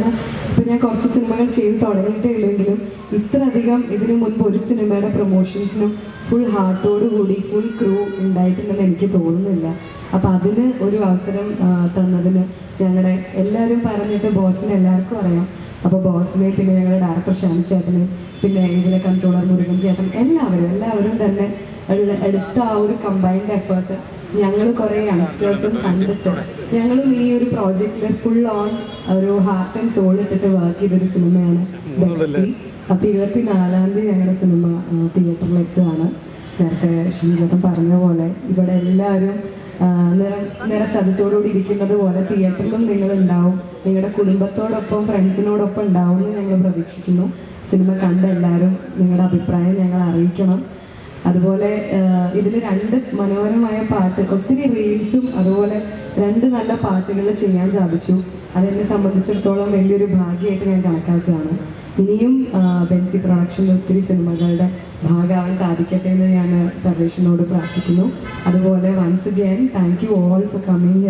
കാരണം ഇപ്പം ഞാൻ കുറച്ച് സിനിമകൾ ചെയ്ത് തുടങ്ങിയിട്ടേ ഉള്ളെങ്കിലും ഇത്രയധികം ഇതിനു മുൻപ് ഒരു സിനിമയുടെ പ്രൊമോഷൻസിനും ഫുൾ ഹാർട്ടോട് കൂടി ഫുൾ ക്രൂ ഉണ്ടായിട്ടുണ്ടെന്ന് എനിക്ക് തോന്നുന്നില്ല. അപ്പം അതിന് ഒരു അവസരം തന്നതിന് ഞങ്ങളുടെ എല്ലാവരും പറഞ്ഞിട്ട് ബോസിന് എല്ലാവർക്കും അറിയാം. അപ്പോൾ ബോസിനെ പിന്നെ ഞങ്ങളുടെ ഡയറക്ടർ ശ്യാം ചേട്ടനും പിന്നെ ഇതിലെ കൺട്രോളർ മുരുകൻ ചേട്ടൻ എല്ലാവരും എല്ലാവരും തന്നെ എടുത്ത ആ ഒരു കമ്പൈൻഡ് എഫേർട്ട് ഞങ്ങൾ കുറേ യങ്സ്റ്റേഴ്സും കണ്ടിട്ട് ഞങ്ങളും ഈ ഒരു പ്രോജക്റ്റിൽ ഫുൾ ഓൺ ഒരു ഹാർട്ട് ആൻഡ് സോൾ ഇട്ടിട്ട് വർക്ക് ചെയ്തൊരു സിനിമയാണ് അപ്പൊ ഇരുപത്തിനാലാം തീയതി ഞങ്ങളുടെ സിനിമ തിയേറ്ററിൽ എത്തുകയാണ് നേരത്തെ ശ്രീജേട്ടൻ പറഞ്ഞ പോലെ ഇവിടെ എല്ലാവരും നിറ നിറ സദസ്സോടുകൂടി ഇരിക്കുന്നത് പോലെ തിയേറ്ററിലും നിങ്ങൾ ഉണ്ടാവും നിങ്ങളുടെ കുടുംബത്തോടൊപ്പം ഫ്രണ്ട്സിനോടൊപ്പം ഉണ്ടാവും എന്ന് ഞങ്ങൾ പ്രതീക്ഷിക്കുന്നു. സിനിമ കണ്ട എല്ലാവരും നിങ്ങളുടെ അഭിപ്രായം ഞങ്ങൾ അറിയിക്കണം. അതുപോലെ ഇതിൽ രണ്ട് മനോഹരമായ പാട്ട് ഒത്തിരി റീൽസും അതുപോലെ രണ്ട് നല്ല പാട്ടുകൾ ചെയ്യാൻ സാധിച്ചു. അതെന്നെ സംബന്ധിച്ചിടത്തോളം വലിയൊരു ഭാഗ്യമായിട്ട് ഞാൻ കണക്കാക്കുകയാണ്. ഇനിയും ബെൻസി പ്രൊഡക്ഷന്റെ ഒത്തിരി സിനിമകളുടെ ഭാഗമാവാൻ സാധിക്കട്ടെ എന്ന് ഞാൻ സർവേഷനോട് പ്രാർത്ഥിക്കുന്നു. അതുപോലെ once again thank you all for coming